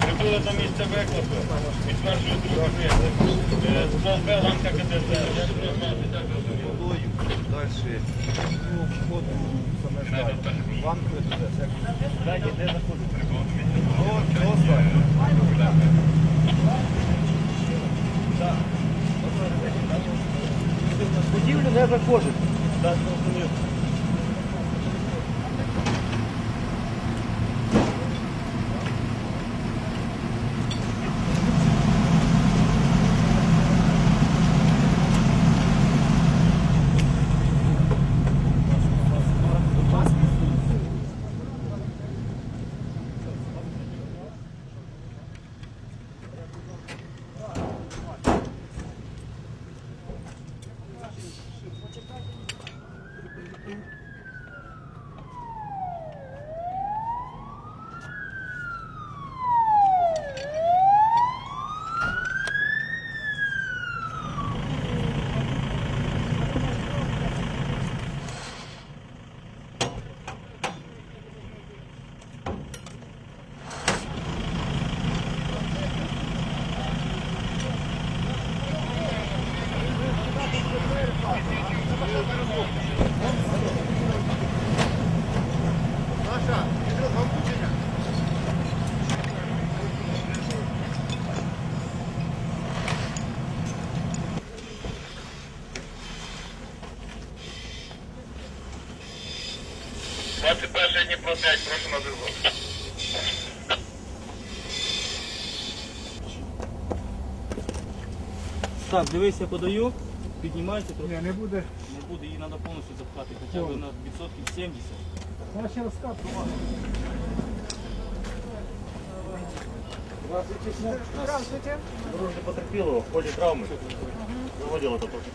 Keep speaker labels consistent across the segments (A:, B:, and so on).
A: Прибули до місця Б, ланка КТЗ. Далі. Ну, входу Будівлю не заходить. Зрозумів.
B: Так, дивись, я подаю, піднімається трохи.
C: Не, не буде.
B: Не буде, її треба повністю запхати, хоча б на відсотків 70.
C: Наші розкатки. Здравствуйте.
D: Дорожне потерпілого в ході травми. Заводило то трохи.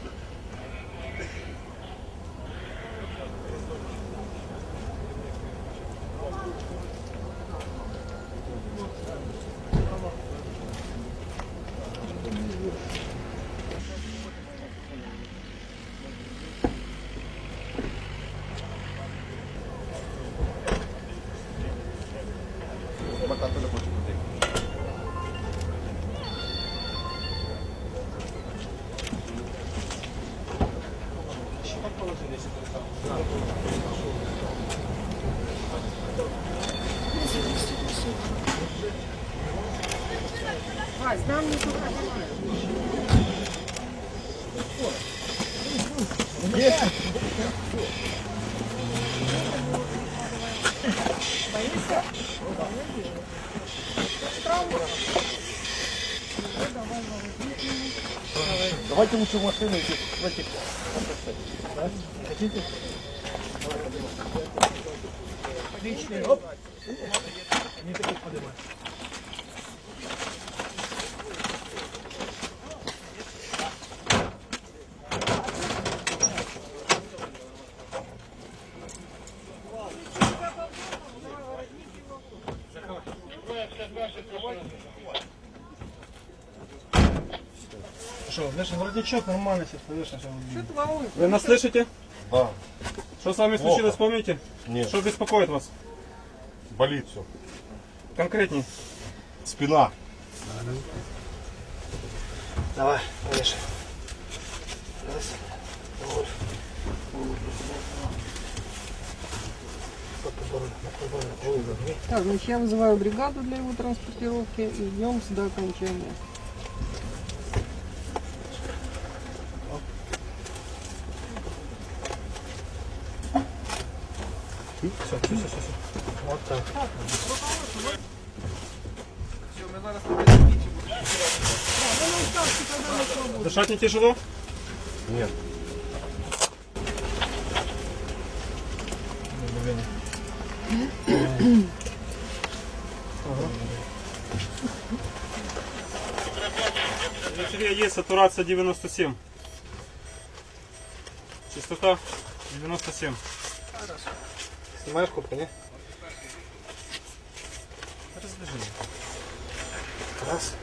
C: Вась, нам не туда.
D: Давайте лучше в машину идти. Давайте. Хотите?
C: Отличный. Оп. Не так поднимай.
E: Что, наш воротничок нормально сейчас повешен. Вы нас слышите?
F: Да.
E: Что с вами случилось, помните?
F: Нет.
E: Что беспокоит вас?
F: Болит все.
E: Конкретней.
F: Спина.
E: Давай, повешай.
C: Так, значит, я вызываю бригаду для его транспортировки и ждем до окончания.
E: Все, все, все, все. Вот так. Дышать не тяжело?
F: Нет.
E: Внутри есть сатурация 97. Частота 97. Снимаешь куртку, не? Раздвижи. Раз.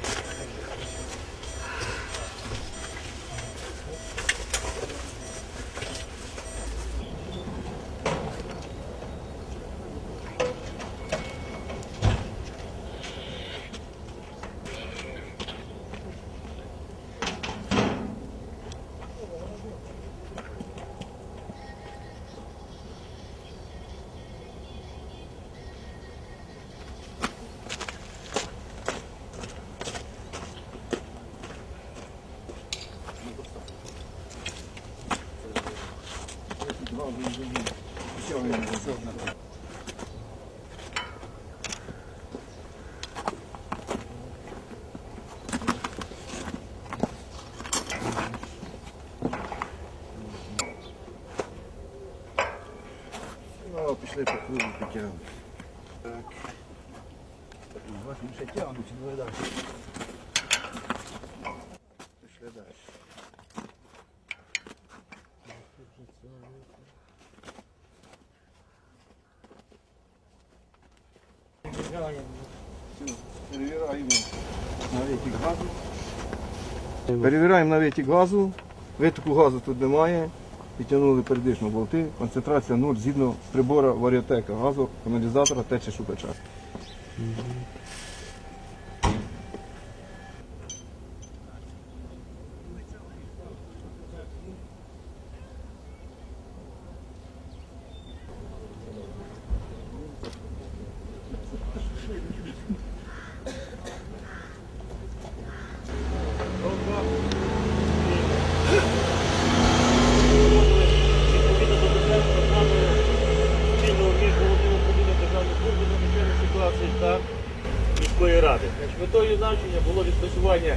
A: Ну, пішли по кругу, потягнемо. Так. Бачимо, ще тягнуть, давай далі. Пішли далі. Витік газу. Перевіряємо на витік газу. Витоку газу тут немає. Підтягнули передишно болти. Концентрація 0 згідно прибора варіотека газу, каналізатора тече шукача.
D: Відповідно до документу плану спільного між головним управлінням державної служби з надзвичайних ситуацій та міської ради. Значить, Метою було відпрацювання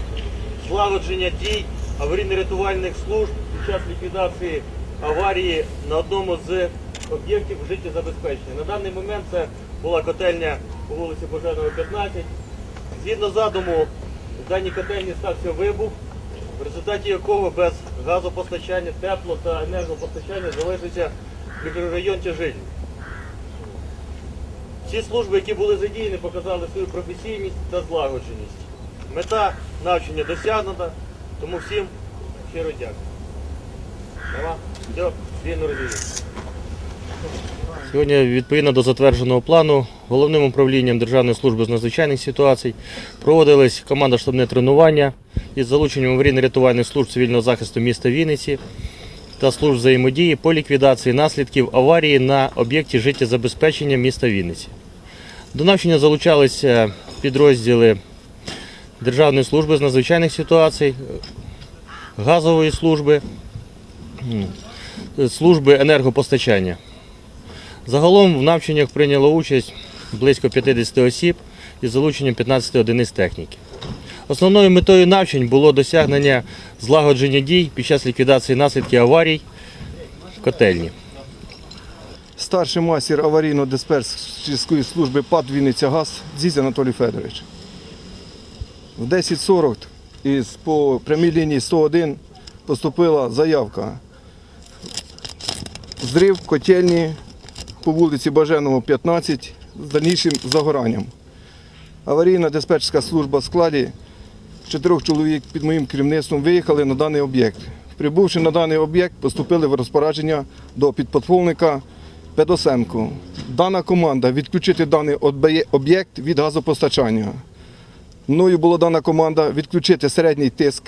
D: злагодження дій аварійно-рятувальних служб під час ліквідації аварії на одному з об'єктів життєзабезпечення. На даний момент це була котельня по вулиці Пожежного, 15. Згідно задуму, в даній котельні стався вибух, в результаті якого без газопостачання, тепло та енергопостачання залишиться мікрорайон Тяжиль. Всі служби, які були задіяні, показали свою професійність та злагодженість. Мета навчання досягнута, тому всім щиро дякую. Сьогодні, відповідно до затвердженого плану, головним управлінням Державної служби з надзвичайних ситуацій проводились командно-штабне тренування із залученням аварійно-рятувальних служб цивільного захисту міста Вінниці та служб взаємодії по ліквідації наслідків аварії на об'єкті життєзабезпечення міста Вінниці. До навчання залучалися підрозділи Державної служби з надзвичайних ситуацій, газової служби, служби енергопостачання. Загалом в навчаннях прийняло участь близько 50 осіб із залученням 15 одиниць техніки. Основною метою навчань було досягнення злагодження дій під час ліквідації наслідків аварій в котельні.
A: Старший майстер аварійно-диспетчерської служби ПАД Вінниця ГАЗ Дзізь Анатолій Федорович. В 10.40 із по прямій лінії 101 поступила заявка. Зрив котельні по вулиці Баженого, 15 з дальнішим загоранням. Аварійна диспетчерська служба в складі чотирьох чоловік під моїм керівництвом виїхали на даний об'єкт. Прибувши на даний об'єкт, поступили в розпорядження до підполковника Педосенко. Дана команда відключити даний об'єкт від газопостачання. Мною була дана команда відключити середній тиск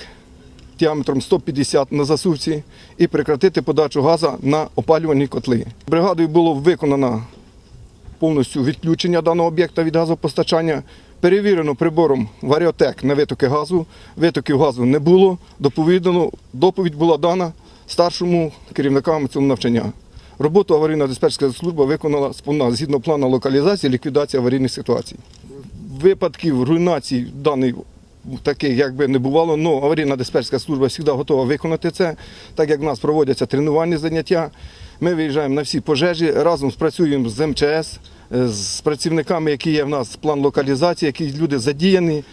A: діаметром 150 на засувці і прекратити подачу газу на опалювальні котли. Бригадою було виконано повністю відключення даного об'єкта від газопостачання. Перевірено прибором варіотек на витоки газу. Витоків газу не було. Доповідано, доповідь була дана старшому керівникам цього навчання. Роботу аварійна диспетчерська служба виконала сповна згідно плану локалізації ліквідації аварійних ситуацій. Випадків руйнації даний таких якби не бувало, але аварійна диспетчерська служба завжди готова виконати це, так як в нас проводяться тренувальні заняття. Ми виїжджаємо на всі пожежі, разом спрацюємо з МЧС, з працівниками, які є в нас план локалізації, які люди задіяні.